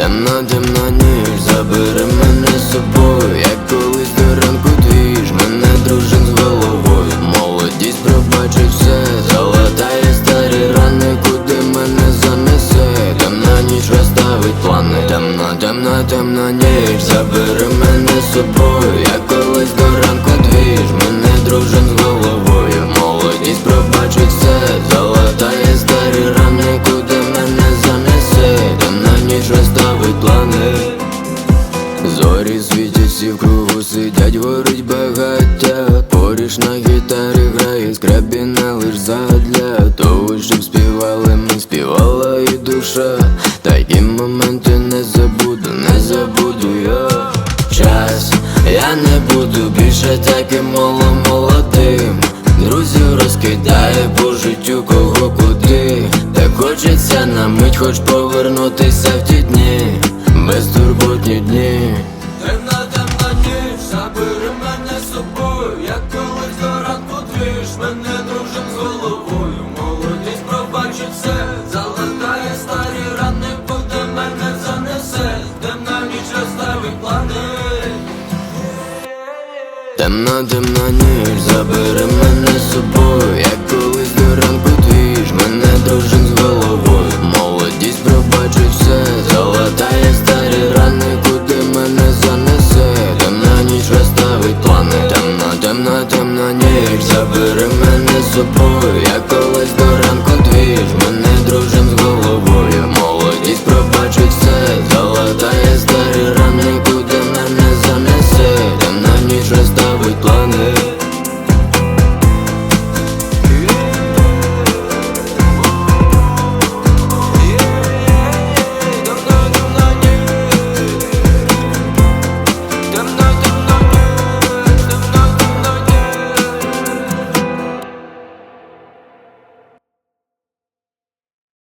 Темна, темна ніч, забери мене з собою, як колись до ранку двіж, мене дружин з головою. Молодість пробачить все, залатає старі рани, куди мене занесе. Темна ніч розставить плани. Темна, темна, темна ніч, забери мене з собою, як колись до ранку двіж, мене дружин з головою. Багаття Поріж на гітарі грає скрабіна лиш задля того, щоб співали ми, співала і душа. Такі моменти не забуду, не забуду я. Час, я не буду більше таким моло молодим. Друзів розкидає по життю кого куди. Так хочеться на мить, хоч повернутися в ті дні. Безтурботні дні. Темна, темна ніч, забери мене з собою, двіж, мене дружим з головою. Молодість пробачить все, залатає старі рани, буде мене занесе, темна ніч розставить плани. Темна, темна ніч, темна, темна ніч Забери мене з собою, як колись до ранку двіж Ми дружим з головою, молодість пробачить все Залатає старі рани, куди мене занесе. Темна ніч розставить плани.